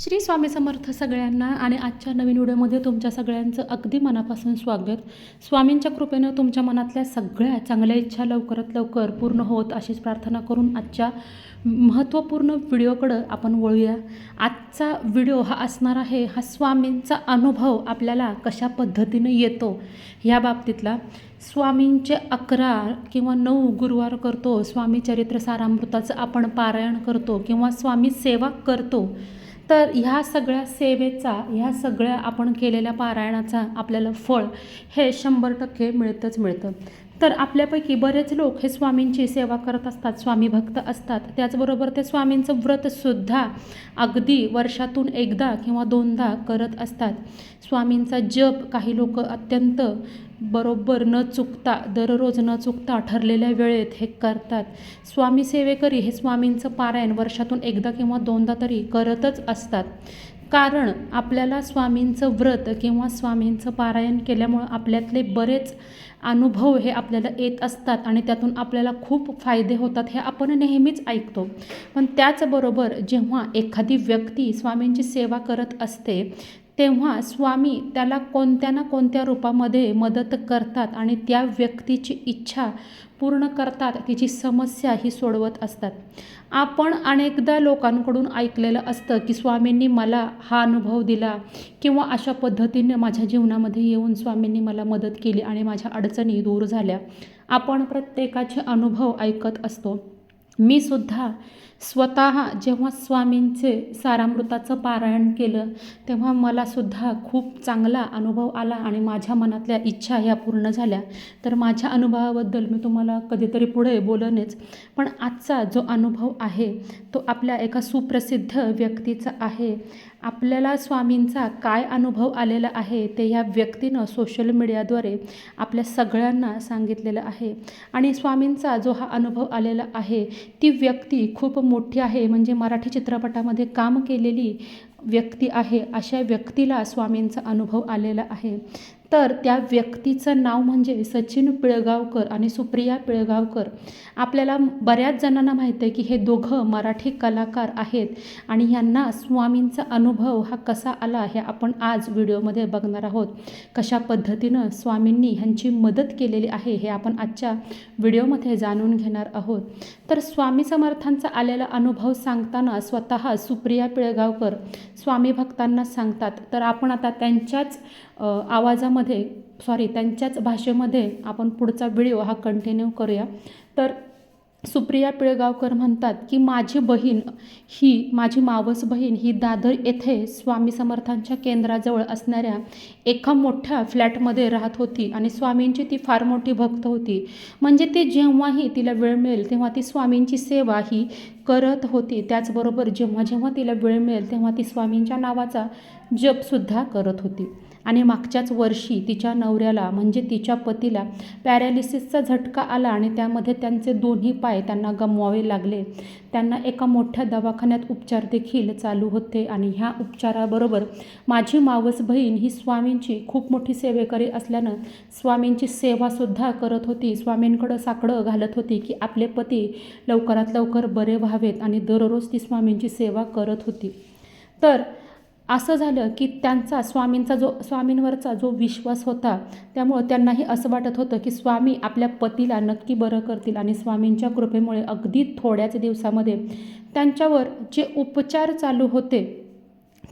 श्री स्वामी समर्थ सगळ्यांना आणि आजच्या नवीन व्हिडिओमध्ये तुमच्या सगळ्यांचं अगदी मनापासून स्वागत. स्वामींच्या कृपेनं तुमच्या मनातल्या सगळ्या चांगल्या इच्छा लवकरात लवकर पूर्ण होत अशीच प्रार्थना करून आजच्या महत्त्वपूर्ण व्हिडिओकडं आपण वळूया. आजचा व्हिडिओ हा असणार आहे हा स्वामींचा अनुभव आपल्याला कशा पद्धतीनं येतो ह्या बाबतीतला. स्वामींचे अकरा किंवा नऊ गुरुवार करतो स्वामी चरित्र सारामृताचं आपण पारायण करतो किंवा स्वामी सेवा करतो. तर ह्या सगळ्या सेवेचा ह्या सगळ्या आपण केलेल्या पारायणाचा आपल्याला फळ हे शंभर टक्के मिळतंच मिळतं. तर आपल्यापैकी बरेच लोक हे स्वामींची सेवा करत असतात स्वामी भक्त असतात. त्याचबरोबर ते स्वामींचं व्रतसुद्धा अगदी वर्षातून एकदा किंवा दोनदा करत असतात. स्वामींचा जप काही लोक अत्यंत बरोबर न चुकता दररोज न चुकता ठरलेल्या वेळेत हे करतात. स्वामी सेवेकरी हे स्वामींचं पारायण वर्षातून एकदा किंवा दोनदा तरी करतच असतात. कारण आपल्याला स्वामींचं व्रत किंवा स्वामींचं पारायण केल्यामुळं आपल्यातले बरेच अनुभव हे आपल्याला येत असतात आणि त्यातून आपल्याला खूप फायदे होतात हे आपण नेहमीच ऐकतो. पण त्याचबरोबर जेव्हा एखादी व्यक्ती स्वामींची सेवा करत असते तेव्हा स्वामी त्याला कोणत्या ना कोणत्या रूपामध्ये मदत करतात आणि त्या व्यक्तीची इच्छा पूर्ण करतात तिची समस्या ही सोडवत असतात. आपण अनेकदा लोकांकडून ऐकलेलं असतं की स्वामींनी मला हा अनुभव दिला किंवा अशा पद्धतीने माझ्या जीवनामध्ये येऊन स्वामींनी मला मदत केली आणि माझ्या अडचणी दूर झाल्या. आपण प्रत्येकाचे अनुभव ऐकत असतो. मी सुद्धा स्वतः जेव्हा स्वामींचे सारामृताचं पारायण केलं तेव्हा मलासुद्धा खूप चांगला अनुभव आला आणि माझ्या मनातल्या इच्छा ह्या पूर्ण झाल्या. तर माझ्या अनुभवाबद्दल मी तुम्हाला कधीतरी पुढे बोलणेच पण आजचा जो अनुभव आहे तो आपल्या एका सुप्रसिद्ध व्यक्तीचा आहे. आपल्याला स्वामींचा काय अनुभव आलेला आहे ते ह्या व्यक्तीनं सोशल मीडियाद्वारे आपल्या सगळ्यांना सांगितलेलं आहे. आणि स्वामींचा जो हा अनुभव आलेला आहे ती व्यक्ती खूप मोठी आहे. म्हणजे मराठी चित्रपटामध्ये काम केलेली व्यक्ती आहे अशा व्यक्तीला स्वामींचा अनुभव आलेला आहे. तर त्या व्यक्तीचं नाव म्हणजे सचिन पिळगावकर आणि सुप्रिया पिळगावकर. आपल्याला बऱ्याच जणांना माहीत आहे की हे दोघं मराठी कलाकार आहेत आणि ह्यांना स्वामींचा अनुभव हा कसा आला हे आपण आज व्हिडिओमध्ये बघणार आहोत. कशा पद्धतीनं स्वामींनी ह्यांची मदत केलेली आहे हे आपण आजच्या व्हिडिओमध्ये जाणून घेणार आहोत. तर स्वामी समर्थांचा आलेला अनुभव सांगताना स्वतः सुप्रिया पिळगावकर स्वामी भक्तांना सांगतात. तर आपण आता त्यांच्याच आवाजामध्ये सॉरी त्यांच्याच भाषेमध्ये आपण पुढचा व्हिडिओ हा कंटिन्यू करूया. तर सुप्रिया पिळगावकर म्हणतात की माझी बहीण ही माझी मावस बहीण ही दादर येथे स्वामी समर्थांच्या केंद्राजवळ असणाऱ्या एका मोठ्या फ्लॅटमध्ये राहत होती आणि स्वामींची ती फार मोठी भक्त होती. म्हणजे ती जेव्हाही तिला वेळ मिळेल तेव्हा ती स्वामींची सेवा ही करत होती. त्याचबरोबर जेव्हा जेव्हा तिला वेळ मिळेल तेव्हा ती स्वामींच्या नावाचा जपसुद्धा करत होती. आणि मागच्याच वर्षी तिच्या नवऱ्याला म्हणजे तिच्या पतीला पॅरालिसिसचा झटका आला आणि त्यामध्ये त्यांचे दोन्ही पाय त्यांना गमवावे लागले. त्यांना एका मोठ्या दवाखान्यात उपचार देखील चालू होते आणि ह्या उपचाराबरोबर माझी मावस बहीण ही स्वामींची खूप मोठी सेवेकरी असल्यानं स्वामींची सेवासुद्धा करत होती. स्वामींकडं साकडं घालत होती की आपले पती लवकरात लवकर बरे व्हावेत आणि दररोज ती स्वामींची सेवा करत होती. तर असं झालं की त्यांचा स्वामींचा जो स्वामींवरचा जो विश्वास होता त्यामुळं त्यांनाही असं वाटत होतं की स्वामी आपल्या पतीला नक्की बरं करतील आणि स्वामींच्या कृपेमुळे अगदी थोड्याच दिवसामध्ये त्यांच्यावर जे उपचार चालू होते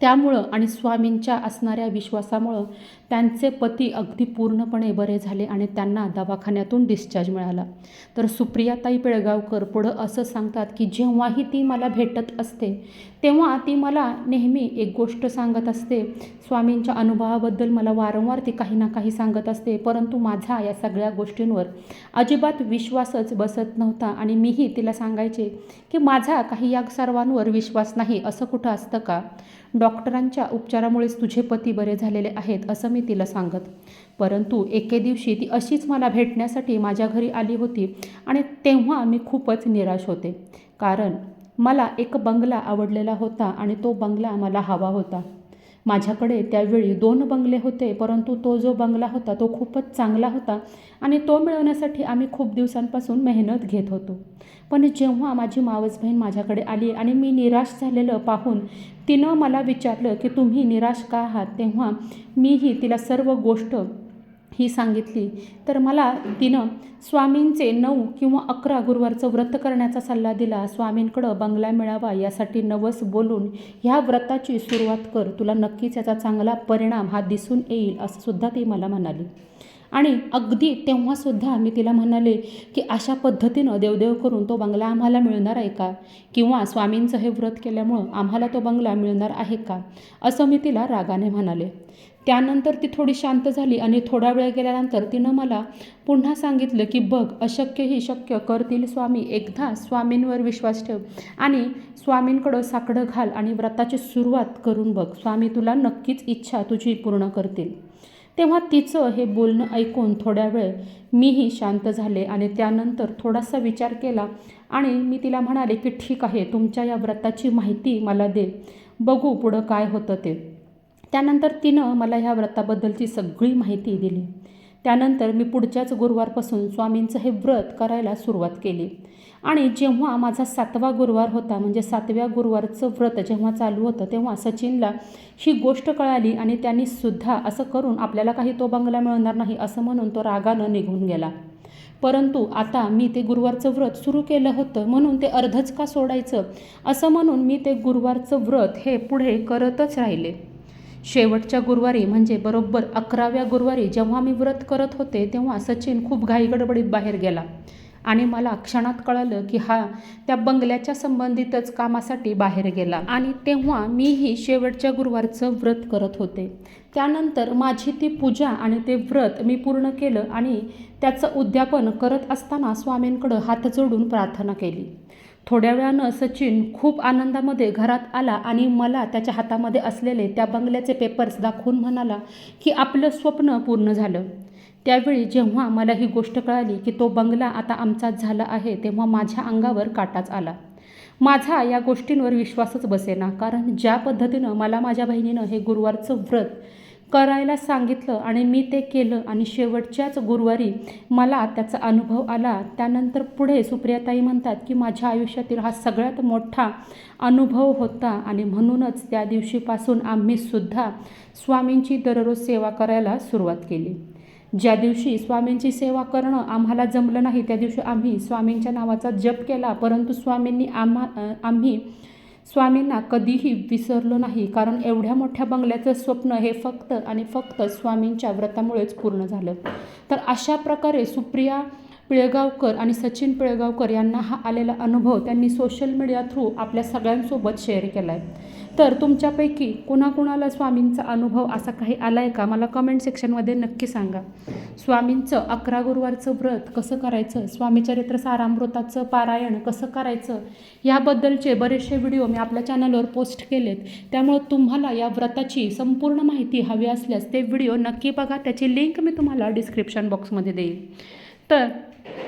त्यामुळं आणि स्वामींच्या असणाऱ्या विश्वासामुळं त्यांचे पती अगदी पूर्णपणे बरे झाले आणि त्यांना दवाखान्यातून डिस्चार्ज मिळाला. तर सुप्रियाताई पिळगावकर पुढं असं सांगतात की जेव्हाही ती मला भेटत असते तेव्हा ती मला नेहमी एक गोष्ट सांगत असते. स्वामींच्या अनुभवाबद्दल मला वारंवार ती काही ना काही सांगत असते परंतु माझा या सगळ्या गोष्टींवर अजिबात विश्वासच बसत नव्हता आणि मीही तिला सांगायचे की माझा काही या सर्वांवर विश्वास नाही असं कुठं असतं का? डॉक्टरांच्या उपचारामुळेच तुझे पती बरे झालेले आहेत असं मी तिला सांगत. परंतु एके दिवशी ती अशीच मला भेटण्यासाठी माझ्या घरी आली होती आणि तेव्हा मी खूपच निराश होते. कारण मला एक बंगला आवडलेला होता आणि तो बंगला मला हवा होता. माझ्याकडे त्यावेळी दोन बंगले होते परंतु तो जो बंगला होता तो खूपच चांगला होता आणि तो मिळवण्यासाठी आम्ही खूप दिवसांपासून मेहनत घेत होतो. पण जेव्हा माझी मावस बहीण माझ्याकडे आली आणि मी निराश झालेलं पाहून तिनं मला विचारलं की तुम्ही निराश का आहात? तेव्हा मीही तिला सर्व गोष्ट ही सांगितली. तर मला तिनं स्वामींचे नऊ किंवा अकरा गुरुवारचं व्रत करण्याचा सल्ला दिला. स्वामींकडं बंगला मिळावा यासाठी नवस बोलून ह्या व्रताची सुरुवात कर. तुला नक्कीच याचा चांगला परिणाम हा दिसून येईल असंसुद्धा ती मला म्हणाली. आणि अगदी तेव्हासुद्धा मी तिला म्हणाले की अशा पद्धतीनं देवदेव करून तो बंगला आम्हाला मिळणार आहे का? किंवा स्वामींचं हे व्रत केल्यामुळं आम्हाला तो बंगला मिळणार आहे का? असं मी तिला रागाने म्हणाले. त्यानंतर ती थोडी शांत झाली आणि थोडा वेळ गेल्यानंतर तिनं मला पुन्हा सांगितलं की बघ अशक्य ही शक्य करतील स्वामी एकदा स्वामींवर विश्वास ठेव आणि स्वामींकडं साकडं घाल आणि व्रताची सुरुवात करून बघ. स्वामी तुला नक्कीच इच्छा तुझी पूर्ण करतील. तेव्हा तिचं हे बोलणं ऐकून थोड्या वेळ मीही शांत झाले आणि त्यानंतर थोडासा विचार केला आणि मी तिला म्हणाले की ठीक आहे तुमच्या या व्रताची माहिती मला दे. बघू पुढं काय होतं ते. त्यानंतर तिनं मला ह्या व्रताबद्दलची सगळी माहिती दिली. त्यानंतर मी पुढच्याच गुरुवारपासून स्वामींचं हे व्रत करायला सुरुवात केली. आणि जेव्हा माझा सातवा गुरुवार होता म्हणजे सातव्या गुरुवारचं व्रत जेव्हा चालू होतं तेव्हा सचिनला ही गोष्ट कळाली आणि त्यांनी सुद्धा असं करून आपल्याला काही तो बंगला मिळणार नाही असं म्हणून तो रागानं निघून गेला. परंतु आता मी ते गुरुवारचं व्रत सुरू केलं होतं म्हणून ते अर्धच का सोडायचं? असं म्हणून मी ते गुरुवारचं व्रत हे पुढे करतच राहिले. शेवटच्या गुरुवारी म्हणजे बरोबर अकराव्या गुरुवारी जेव्हा मी व्रत करत होते तेव्हा सचिन खूप घाईगडबडीत बाहेर गेला. आणि मला क्षणात कळालं की हा त्या बंगल्याच्या संबंधितच कामासाठी बाहेर गेला. आणि तेव्हा मीही शेवटच्या गुरुवारचं व्रत करत होते. त्यानंतर माझी ती पूजा आणि ते व्रत मी पूर्ण केलं आणि त्याचं उद्यापन करत असताना स्वामींकडं हात जोडून प्रार्थना केली. थोड्या वेळानं सचिन खूप आनंदामध्ये घरात आला आणि मला त्याच्या हातामध्ये असलेले त्या बंगल्याचे पेपर्स दाखवून म्हणाला की आपलं स्वप्न पूर्ण झालं. त्यावेळी जेव्हा मला ही गोष्ट कळाली की तो बंगला आता आमचाच झाला आहे तेव्हा माझ्या अंगावर काटाच आला. माझा या गोष्टींवर विश्वासच बसेना कारण ज्या पद्धतीनं मला माझ्या बहिणीनं हे गुरुवारचं व्रत करायला सांगितलं आणि मी ते केलं. आणि शेवटच्याच गुरुवारी मला त्याचा अनुभव आला. त्यानंतर पुढे सुप्रियाताई म्हणतात की माझ्या आयुष्यातील हा सगळ्यात मोठा अनुभव होता आणि म्हणूनच त्या दिवशीपासून आम्ही सुद्धा स्वामींची दररोज सेवा करायला सुरुवात केली. ज्या दिवशी स्वामींची सेवा करणं आम्हाला जमलं नाही त्या दिवशी आम्ही स्वामींच्या नावाचा जप केला. परंतु स्वामींनी आम्हा आम्ही स्वामींना कधीही विसरलो नाही कारण एवढ्या मोठ्या बंगल्याचं स्वप्न हे फक्त आणि फक्त स्वामींच्या व्रतामुळेच पूर्ण झालं. तर अशा प्रकारे सुप्रिया पिळगावकर आणि सचिन पिळगावकर यांना हा आलेला अनुभव त्यांनी सोशल मीडिया थ्रू आपल्या सगळ्यांसोबत शेअर केला आहे तर तुमच्यापैकी कुणाकुणाला स्वामींचा अनुभव असा काही आला आहे का? मला कमेंट सेक्शनमध्ये नक्की सांगा. स्वामींचं अकरा गुरुवारचं व्रत कसं करायचं? स्वामीचरित्र सारामृताचं पारायण कसं करायचं? याबद्दलचे बरेचसे व्हिडिओ मी आपल्या चॅनलवर पोस्ट केलेत. त्यामुळं तुम्हाला या व्रताची संपूर्ण माहिती हवी असल्यास ते व्हिडिओ नक्की बघा. त्याची लिंक मी तुम्हाला डिस्क्रिप्शन बॉक्समध्ये देईन. तर